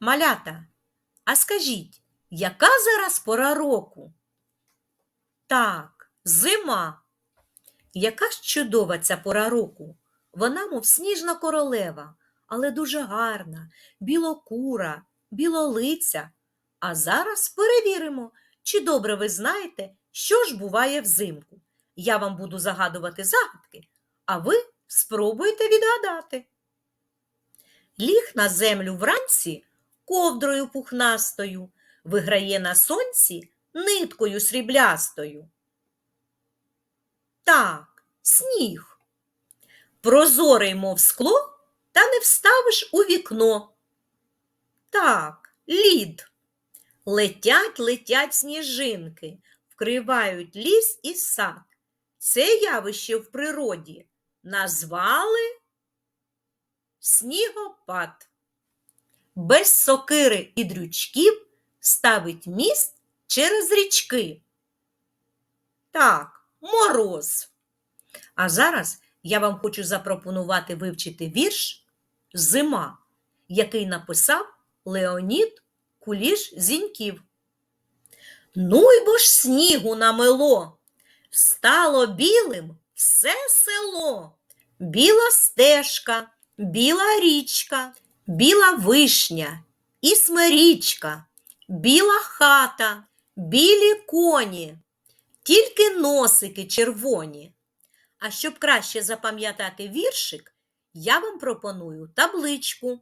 Малята, а скажіть, яка зараз пора року? Так, зима. Яка ж чудова ця пора року? Вона, мов сніжна королева, але дуже гарна, білокура, білолиця. А зараз перевіримо, чи добре ви знаєте, що ж буває взимку. Я вам буду загадувати загадки, а ви спробуйте відгадати. Ліг на землю вранці ковдрою пухнастою, виграє на сонці ниткою сріблястою. Так, сніг. Прозорий, мов скло, та не вставиш у вікно. Так, лід. Летять, летять сніжинки, вкривають ліс і сад. Це явище в природі назвали снігопад. Без сокири і дрючків ставить міст через річки. Так, мороз. А зараз я вам хочу запропонувати вивчити вірш Зима, який написав Леонід Куліш Зіньків. Ну й бо ж снігу намело, стало білим все село. Біла стежка, біла річка, біла вишня і смирічка, біла хата, білі коні, тільки носики червоні. А щоб краще запам'ятати віршик, я вам пропоную табличку.